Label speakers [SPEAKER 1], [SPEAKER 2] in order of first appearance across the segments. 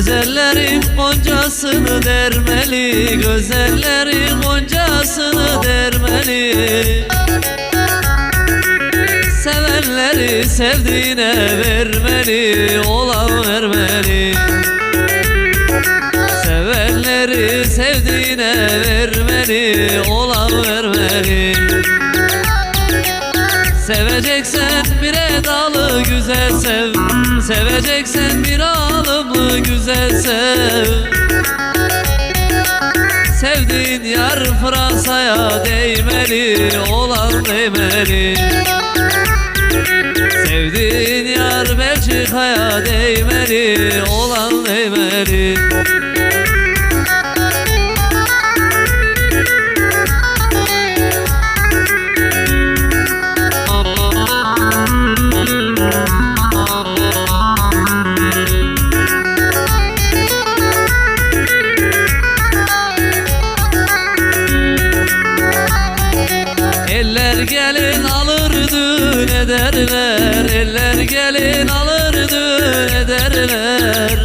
[SPEAKER 1] Gözellerin goncasını dermeli Gözellerin goncasını dermeli. Sevenleri sevdiğine vermeli Olan vermeli. Sevenleri sevdiğine vermeli Olan Seveceksen bir edalı güzel sev. Seveceksen bir alımlı güzel sev. Sevdiğin yar Fransa'ya değmeli Olan değmeli. Sevdiğin yar Belçika'ya değmeli Olan değmeli Eller gelin alırdı ne derler? Eller gelin alırdı ne derler?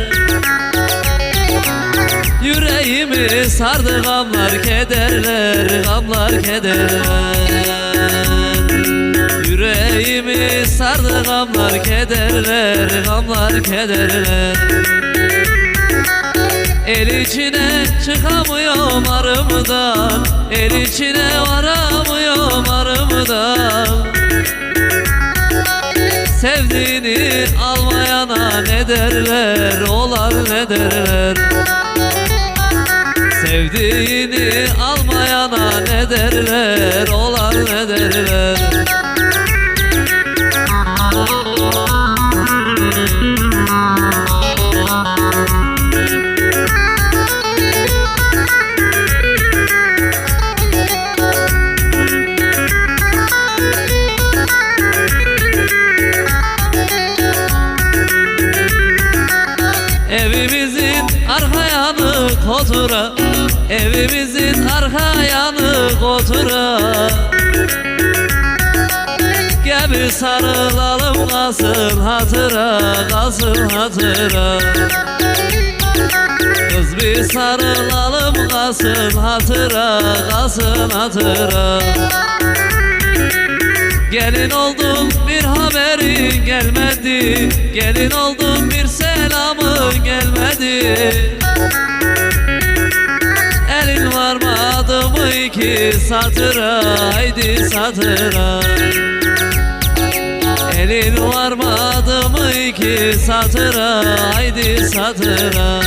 [SPEAKER 1] Yüreğimi sardı gamlar kederler Gamlar kederler. Yüreğimi sardı gamlar kederler Gamlar kederler. El içine çıkamıyorum arımdan El içine varamıyorum arımdan Sevdiğini almayana ne derler Olan ne derler? Sevdiğini almayana ne derler Olan ne derler arka yanı kotura Evimizin arka yanı kotura Gel sarılalım kalsın hatıra Kalsın hatıra. Kız bir sarılalım kalsın hatıra Kalsın hatıra. Gelin oldum bir haberin gelmedi Gelin oldum bir selamın iki satıra Haydi satıra. Elin varmadı mı iki satıra Haydi satıra